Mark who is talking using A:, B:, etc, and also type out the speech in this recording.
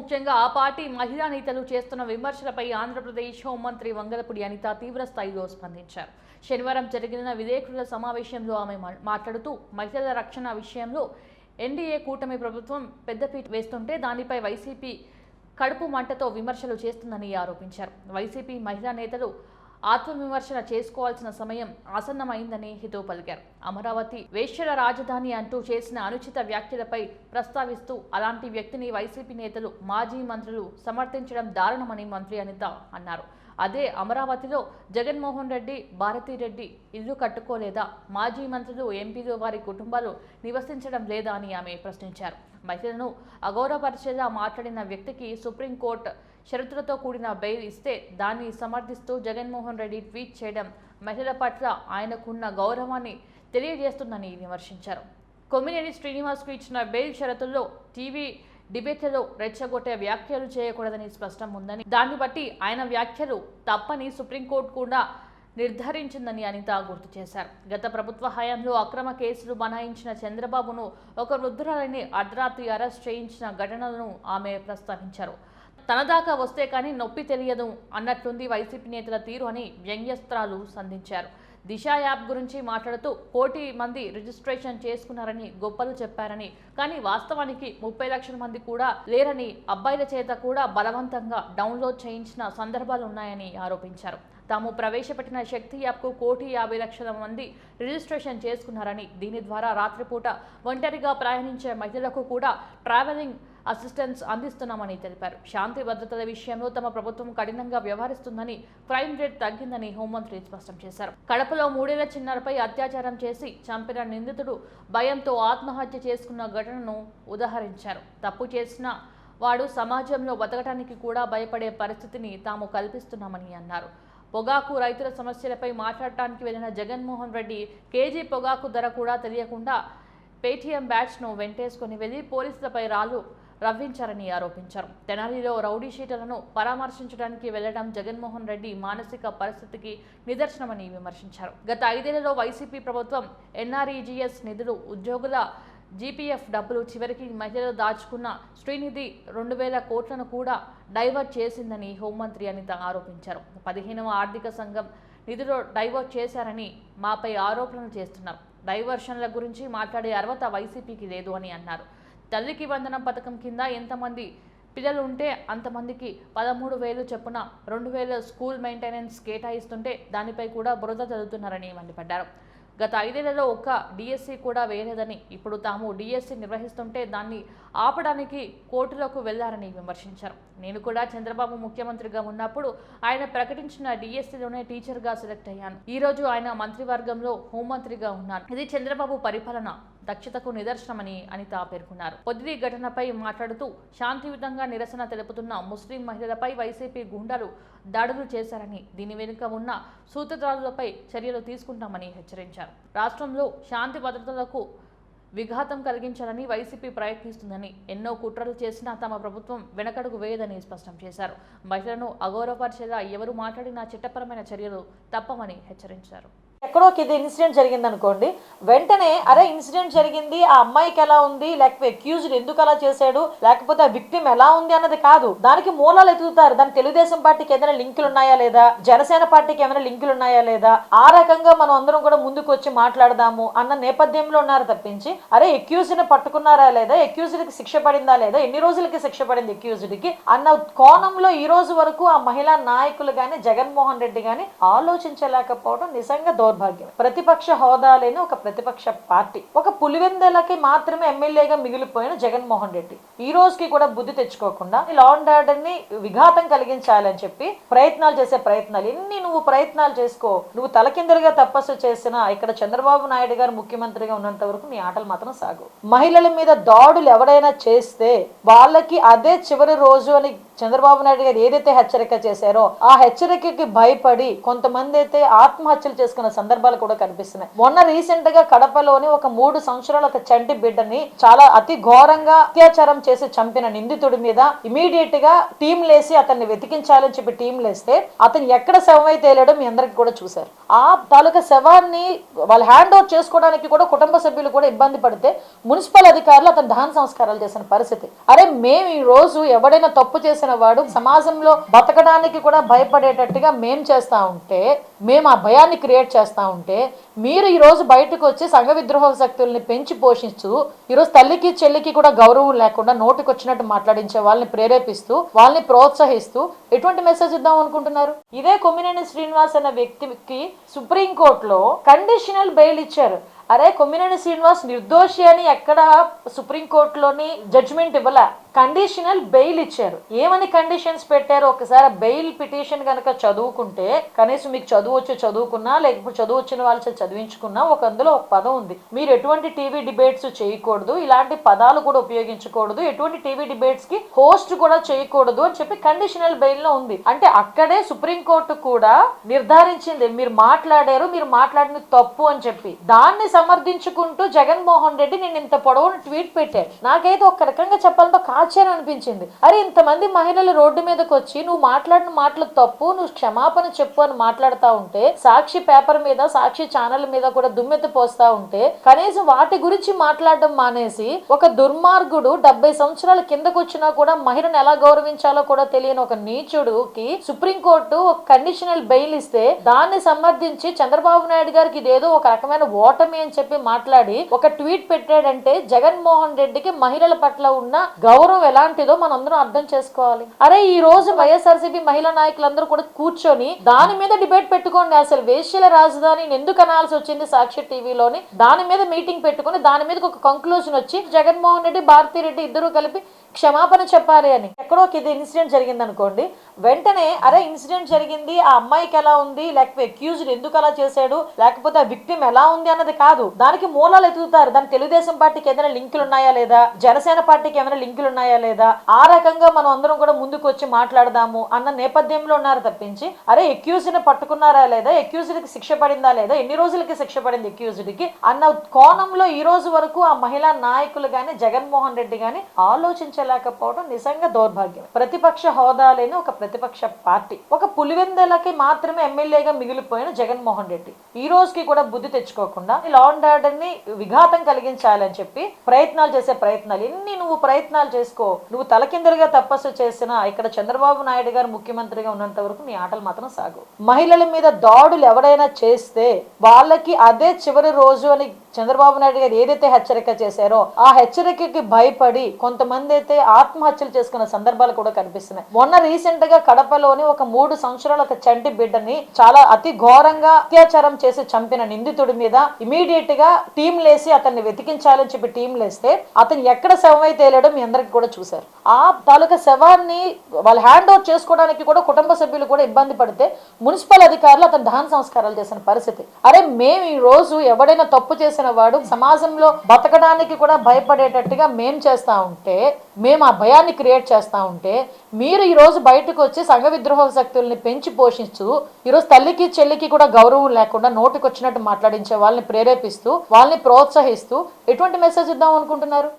A: ముఖ్యంగా ఆ పార్టీ మహిళా నేతలు చేస్తున్న విమర్శలపై ఆంధ్రప్రదేశ్ హోంమంత్రి వంగలపూడి అనిత తీవ్ర స్థాయిలో స్పందించారు. శనివారం జరిగిన విలేకరుల సమావేశంలో ఆమె మా- మాట్లాడుతూ మహిళల రక్షణ విషయంలో ఎన్డీఏ కూటమి ప్రభుత్వం పెద్దపీట వేస్తుంటే దానిపై వైసీపీ కడుపు మంటతో విమర్శలు చేస్తుందని ఆరోపించారు. వైసీపీ మహిళా నేతలు ఆత్మవిమర్శన చేసుకోవాల్సిన సమయం ఆసన్నమైందని హితవు పలికారు. అమరావతి వేశ్యల రాజధాని అంటూ చేసిన అనుచిత వ్యాఖ్యలపై ప్రస్తావిస్తూ అలాంటి వ్యక్తిని వైసీపీ నేతలు మాజీ మంత్రులు సమర్థించడం దారుణమని మంత్రి అనిత అన్నారు. అదే అమరావతిలో జగన్మోహన్ రెడ్డి భారతీరెడ్డి ఇల్లు కట్టుకోలేదా? మాజీ మంత్రులు ఎంపీలు వారి కుటుంబాలు నివసించడం లేదా అని ఆమె ప్రశ్నించారు. మహిళలను అగౌరవపరిచేలా మాట్లాడిన వ్యక్తికి సుప్రీంకోర్టు షరతులతో కూడిన బెయిల్ ఇస్తే దాన్ని సమర్థిస్తూ జగన్మోహన్ రెడ్డి ట్వీట్ చేయడం మహిళల పట్ల ఆయనకున్న గౌరవాన్ని తెలియజేస్తుందని విమర్శించారు. కొమ్మినేని శ్రీనివాస్కు ఇచ్చిన బెయిల్ షరతుల్లో టీవీ డిబేట్లలో రెచ్చగొట్టే వ్యాఖ్యలు చేయకూడదని స్పష్టం ఉందని దాన్ని బట్టి ఆయన వ్యాఖ్యలు తప్పని సుప్రీంకోర్టు కూడా నిర్ధారించిందని అనిత గుర్తు చేశారు. గత ప్రభుత్వ హయాంలో అక్రమ కేసులు బనాయించిన చంద్రబాబును ఒక వృద్ధురాలని అర్ధరాత్రి అరెస్ట్ చేయించిన ఘటనలను ఆమె ప్రస్తావించారు. తన దాకా వస్తే కానీ నొప్పి తెలియదు అన్నట్లుంది వైసీపీ నేతల తీరు అని వ్యంగ్యస్త్రాలు సంధించారు. దిశ యాప్ గురించి మాట్లాడుతూ కోటి మంది రిజిస్ట్రేషన్ చేసుకున్నారని గొప్పలు చెప్పారని కానీ వాస్తవానికి ముప్పై లక్షల మంది కూడా లేరని అబ్బాయిల చేత కూడా బలవంతంగా డౌన్లోడ్ చేయించిన సందర్భాలు ఉన్నాయని ఆరోపించారు. తాము ప్రవేశపెట్టిన శక్తి యాప్కు కోటి యాభై లక్షల మంది రిజిస్ట్రేషన్ చేసుకున్నారని దీని ద్వారా రాత్రిపూట ఒంటరిగా ప్రయాణించే మహిళలకు కూడా ట్రావెలింగ్ అసిస్టెన్స్ అందిస్తున్నామని తెలిపారు. శాంతి భద్రతల విషయంలో తమ ప్రభుత్వం కఠినంగా వ్యవహరిస్తుందని క్రైమ్ రేట్ తగ్గిందని హోంమంత్రి స్పష్టం చేశారు. కడపలో మూడేళ్ళ చిన్నారపై అత్యాచారం చేసి చంపిన నిందితుడు భయంతో ఆత్మహత్య చేసుకున్న ఘటనను ఉదాహరించారు. తప్పు చేసిన వాడు సమాజంలో బతకడానికి కూడా భయపడే పరిస్థితిని తాము కల్పిస్తున్నామని అన్నారు. పొగాకు రైతుల సమస్యలపై మాట్లాడటానికి వెళ్ళిన జగన్మోహన్ రెడ్డి కేజీ పొగాకు ధర కూడా తెలియకుండా పేటీఎం బ్యాచ్ను వెంటేసుకుని వెళ్ళి పోలీసులపై రాళ్ళు రవ్వించారని ఆరోపించారు. తెనాలిలో రౌడీ షీటర్లను పరామర్శించడానికి వెళ్ళడం జగన్మోహన్ రెడ్డి మానసిక పరిస్థితికి నిదర్శనమని విమర్శించారు. గత ఐదేళ్ళలో వైసీపీ ప్రభుత్వం ఎన్ఆర్ఈజీఎస్ నిధులు ఉద్యోగుల జీపీఎఫ్ డబ్బులు చివరికి మహిళలు దాచుకున్న శ్రీనిధి రెండు వేల కోట్లను కూడా డైవర్ట్ చేసిందని హోంమంత్రి అనిత ఆరోపించారు. పదిహేనవ ఆర్థిక సంఘం నిధులు డైవర్ట్ చేశారని మాపై ఆరోపణలు చేస్తున్నారు. డైవర్షన్ల గురించి మాట్లాడే అర్హత వైసీపీకి లేదు అని అన్నారు. తల్లికి వందనం పథకం కింద ఎంతమంది పిల్లలు ఉంటే అంతమందికి పదమూడు వేలు చొప్పున రెండు వేల స్కూల్ మెయింటెనెన్స్ కేటాయిస్తుంటే దానిపై కూడా బురద చదువుతున్నారని మండిపడ్డారు. గత ఐదేళ్ళలో ఒక్క డిఎస్సి కూడా వేయలేదని ఇప్పుడు తాము డిఎస్సి నిర్వహిస్తుంటే దాన్ని ఆపడానికి కోర్టులకు వెళ్ళారని విమర్శించారు. నేను కూడా చంద్రబాబు ముఖ్యమంత్రిగా ఉన్నప్పుడు ఆయన ప్రకటించిన డిఎస్సిలోనే టీచర్గా సెలెక్ట్ అయ్యాను. ఈ రోజు ఆయన మంత్రివర్గంలో హోంమంత్రిగా ఉన్నాను. ఇది చంద్రబాబు పరిపాలన దక్షతకు నిదర్శనమని అనిత పేర్కొన్నారు. పొదిలి ఘటనపై మాట్లాడుతూ శాంతియుతంగా నిరసన తెలుపుతున్న ముస్లిం మహిళలపై వైసీపీ గుండాలు దాడులు చేశారని దీని వెనుక ఉన్న సూత్రధారులపై చర్యలు తీసుకుంటామని హెచ్చరించారు. రాష్ట్రంలో శాంతి భద్రతలకు విఘాతం కలిగించాలని వైసీపీ ప్రయత్నిస్తుందని ఎన్నో కుట్రలు చేసినా తమ ప్రభుత్వం వెనకడుగు వేయదని స్పష్టం చేశారు. మహిళలను అగౌరవపరిచేలా ఎవరు మాట్లాడినా చట్టపరమైన చర్యలు తప్పమని హెచ్చరించారు.
B: ఎక్కడో ఇది ఇన్సిడెంట్ జరిగింది అనుకోండి వెంటనే అరే ఇన్సిడెంట్ జరిగింది ఆ అమ్మాయికి ఎలా ఉంది లేకపోతే అక్యూజ్డ్ ఎందుకు అలా చేశాడు లేకపోతే ఆ విక్టిమ్ ఎలా ఉంది అన్నది కాదు. దానికి మూలాలు ఎదుగుతారు. దాని తెలుగుదేశం పార్టీకి ఏదైనా లింకులు ఉన్నాయా లేదా? జనసేన పార్టీకి ఏమైనా లింకులు ఉన్నాయా లేదా? ఆ రకంగా మనం అందరం కూడా ముందుకు వచ్చి మాట్లాడదాము అన్న నేపథ్యంలో ఉన్నారు తప్పించి అరే అక్యూజ్డ్ని పట్టుకున్నారా లేదా? అక్యూజ్డ్కి శిక్ష పడిందా లేదా? ఎన్ని రోజులకి శిక్ష పడింది ఎక్యూజ్డ్కి? అన్న కోణంలో ఈ రోజు వరకు ఆ మహిళా నాయకులు కానీ జగన్మోహన్ రెడ్డి కానీ ఆలోచించలేకపోవడం నిజంగా దౌర్భాగ్యం. ప్రతిపక్ష హోదా లేని ఒక ప్రతిపక్ష పార్టీ. ఒక పులివెందలకి మాత్రమే ఎమ్మెల్యేగా మిగిలిపోయిన జగన్మోహన్ రెడ్డి. ఈ రోజుకి కూడా బుద్ధి తెచ్చుకోకుండా లాండ్ ఆర్డర్ని విఘాతం కలిగించాలని చెప్పి ప్రయత్నాలు చేసే ప్రయత్నాలు. ఎన్ని నువ్వు ప్రయత్నాలు చేసుకో నువ్వు తలకిందలుగా తపస్సు చేసినా ఇక్కడ చంద్రబాబు నాయుడు గారు ముఖ్యమంత్రిగా ఉన్నంత వరకు నీ ఆటలు మాత్రం సాగు. మహిళల మీద దాడులు ఎవడైనా చేస్తే వాళ్ళకి అదే చివరి రోజు అని చంద్రబాబు నాయుడు గారు ఏదైతే హెచ్చరిక చేశారో ఆ హెచ్చరికకి భయపడి కొంతమంది అయితే ఆత్మహత్యలు చేసుకున్న సందర్భాలు కూడా కనిపిస్తున్నాయి. మొన్న రీసెంట్గా కడపలోని ఒక మూడు సంవత్సరాల ఒక చంటి బిడ్డని చాలా అతి ఘోరంగా అత్యాచారం చేసి చంపిన నిందితుడి మీద ఇమీడియట్గా టీం లేసి అతన్ని వెతికించాలని చెప్పి టీం లేస్తే అతను ఎక్కడ శవమై తేలడం మీ అందరికి కూడా చూశారు. ఆ తాలూకా శవాన్ని వాళ్ళు హ్యాండ్ ఓవర్ చేసుకోవడానికి కూడా కుటుంబ సభ్యులు కూడా ఇబ్బంది పడితే మున్సిపల్ అధికారులు అతను దహన సంస్కారాలు చేసిన పరిస్థితి. అరే మేము ఈ రోజు ఎవడైనా తప్పు చేసిన వాడు సమాజంలో బతకడానికి కూడా భయపడేటట్టుగా మేం చేస్తా ఉంటే మేము ఆ భయాన్ని క్రియేట్ చేస్తా ఉంటే మీరు ఈరోజు బయటకు వచ్చి సంఘ విద్రోహ శక్తుల్ని పెంచి పోషిస్తూ ఈరోజు తల్లికి చెల్లికి కూడా గౌరవం లేకుండా నోటికి వచ్చినట్టు మాట్లాడించే వాళ్ళని ప్రేరేపిస్తూ వాళ్ళని ప్రోత్సహిస్తూ ఎటువంటి మెసేజ్ ఇద్దాం అనుకుంటున్నారు? ఇదే కొమ్మినేని శ్రీనివాస్ అనే వ్యక్తికి సుప్రీంకోర్టులో కండిషనల్ బెయిల్ ఇచ్చారు. అరే కొమ్మినేని శ్రీనివాస్ నిర్దోషి అని ఎక్కడ సుప్రీంకోర్టులోని జడ్జిమెంట్ ఇవ్వలే. కండిషనల్ బెయిల్ ఇచ్చారు. ఏమని కండిషన్స్ పెట్టారు? ఒకసారి బెయిల్ పిటిషన్ కనుక చదువుకుంటే కనీసం మీకు చదువు వచ్చి చదువుకున్నా లేకపోతే చదువు వచ్చిన వాళ్ళు చదివించుకున్నా ఒక అందులో ఒక పదం ఉంది. మీరు ఎటువంటి టీవీ డిబేట్స్ చేయకూడదు ఇలాంటి పదాలు కూడా ఉపయోగించకూడదు ఎటువంటి టీవీ డిబేట్స్కి హోస్ట్ కూడా చేయకూడదు అని చెప్పి కండిషనల్ బెయిల్లో ఉంది. అంటే అక్కడే సుప్రీంకోర్టు కూడా నిర్ధారించింది. మీరు మాట్లాడారు మీరు మాట్లాడిన తప్పు అని చెప్పి. దాన్ని సమర్థించుకుంటూ జగన్మోహన్ రెడ్డి నేను ఇంత పొడవును ట్వీట్ పెట్టాడు. నాకైతే ఒక రకంగా చెప్పాలంటే ఒక ఆశ్చర్యం అనిపించింది. అరే ఇంతమంది మహిళలు రోడ్డు మీదకి వచ్చి నువ్వు మాట్లాడిన మాటలు తప్పు నువ్వు క్షమాపణ చెప్పు అని మాట్లాడుతా ఉంటే సాక్షి పేపర్ మీద సాక్షి ఛానల్ మీద కూడా దుమ్మెత్తి పోస్తా ఉంటే కనీసం వాటి గురించి మాట్లాడడం మానేసి ఒక దుర్మార్గుడు డెబ్బై సంవత్సరాల కిందకొచ్చినా కూడా మహిళను ఎలా గౌరవించాలో కూడా తెలియని ఒక నీచుడుకి సుప్రీంకోర్టు ఒక కండిషనల్ బెయిల్ ఇస్తే దాన్ని సమర్థించి చంద్రబాబు నాయుడు గారికి ఇదేదో ఒక రకమైన ఓటమి అని చెప్పి మాట్లాడి ఒక ట్వీట్ పెట్టాడంటే జగన్మోహన్ రెడ్డికి మహిళల పట్ల ఉన్న గౌరవం ఎలాంటిదో మనందరం అర్థం చేసుకోవాలి. అరే ఈ రోజు వైఎస్ఆర్సీపీ మహిళా నాయకులందరూ కూడా కూర్చొని దాని మీద డిబేట్ పెట్టుకోండి. అసలు వేశ్యల రాజధాని ఎందుకు అనాల్సి వచ్చింది సాక్షి టీవీలోని? దాని మీద మీటింగ్ పెట్టుకొని దాని మీద ఒక కంక్లూజన్ వచ్చి జగన్మోహన్ రెడ్డి భారతీ రెడ్డి ఇద్దరు కలిపి క్షమాపణ చెప్పాలి అని. ఎక్కడో ఒక ఇది ఇన్సిడెంట్ జరిగింది అనుకోండి వెంటనే అరే ఇన్సిడెంట్ జరిగింది ఆ అమ్మాయికి ఎలా ఉంది లేకపోతే అక్యూజ్డ్ ఎందుకు అలా చేశాడు లేకపోతే ఆ విక్టిమ్ ఎలా ఉంది అన్నది కాదు. దానికి మూలాలు ఎదుగుతారు. దాని తెలుగుదేశం పార్టీకి ఏదైనా లింకులు ఉన్నాయా లేదా? జనసేన పార్టీకి ఏమైనా లింకులు ఉన్నాయా లేదా? ఆ రకంగా మనం అందరం కూడా ముందుకు వచ్చి మాట్లాడదాము అన్న నేపథ్యంలో ఉన్నారు తప్పించి అరే అక్యూజ్డ్ని పట్టుకున్నారా లేదా? అక్యూజ్డ్కి శిక్ష పడిందా లేదా? ఎన్ని రోజులకి శిక్ష పడింది అక్యూజ్డ్కి? అన్న కోణంలో ఈ రోజు వరకు ఆ మహిళా నాయకులు గాని జగన్మోహన్ రెడ్డి గాని ఆలోచించలేకపోవడం నిజంగా దౌర్భాగ్యం. ప్రతిపక్ష హోదా లేని ఒక ప్రతిపక్ష పార్టీ. ఒక పులివెందలకి మాత్రమే ఎమ్మెల్యేగా మిగిలిపోయిన జగన్మోహన్ రెడ్డి. ఈ రోజుకి కూడా బుద్ధి తెచ్చుకోకుండా లా అండ్ ఆర్డర్ని విఘాతం కలిగించాలని చెప్పి ప్రయత్నాలు చేసే ప్రయత్నాలు. ఎన్ని నువ్వు ప్రయత్నాలు చేసుకో నువ్వు తలకిందలుగా తపస్సు చేసినా ఇక్కడ చంద్రబాబు నాయుడు గారు ముఖ్యమంత్రిగా ఉన్నంత వరకు నీ ఆటలు మాత్రం సాగు. మహిళల మీద దాడులు ఎవరైనా చేస్తే వాళ్ళకి అదే చివరి రోజు అని చంద్రబాబు నాయుడు గారు ఏదైతే హెచ్చరిక చేశారో ఆ హెచ్చరికకి భయపడి కొంతమంది అయితే ఆత్మహత్యలు చేసుకున్న సందర్భం సందర్భాలు కూడా కనిపిస్తున్నాయి. మొన్న రీసెంట్గా కడపలోని ఒక మూడు సంవత్సరాల ఒక చంటి బిడ్డని చాలా అతి ఘోరంగా అత్యాచారం చేసి చంపిన నిందితుడి మీద ఇమీడియట్గా టీం లేసి అతన్ని వెతికించాలని చెప్పి టీం లేస్తే అతను ఎక్కడ శవమై తేలడం మీ అందరికి కూడా చూశారు. ఆ తాలూకా శవాన్ని వాళ్ళు హ్యాండ్ ఓవర్ చేసుకోవడానికి కూడా కుటుంబ సభ్యులు కూడా ఇబ్బంది పడితే మున్సిపల్ అధికారులు అతను దహన సంస్కారాలు చేసిన పరిస్థితి. అరే మేము ఈ రోజు ఎవడైనా తప్పు చేసిన వాడు సమాజంలో బతకడానికి కూడా భయపడేటట్టుగా మేం చేస్తా ఉంటే మేము ఆ భయాన్ని క్రియేట్ చేస్తాం. ఉంటే మీరు ఈరోజు బయటకు వచ్చి సంఘ విద్రోహ శక్తుల్ని పెంచి పోషిస్తూ ఈరోజు తల్లికి చెల్లికి కూడా గౌరవం లేకుండా నోటికి వచ్చినట్టు మాట్లాడించే వాళ్ళని ప్రేరేపిస్తూ వాళ్ళని ప్రోత్సహిస్తూ ఎటువంటి మెసేజ్ ఇద్దాం అనుకుంటున్నారు?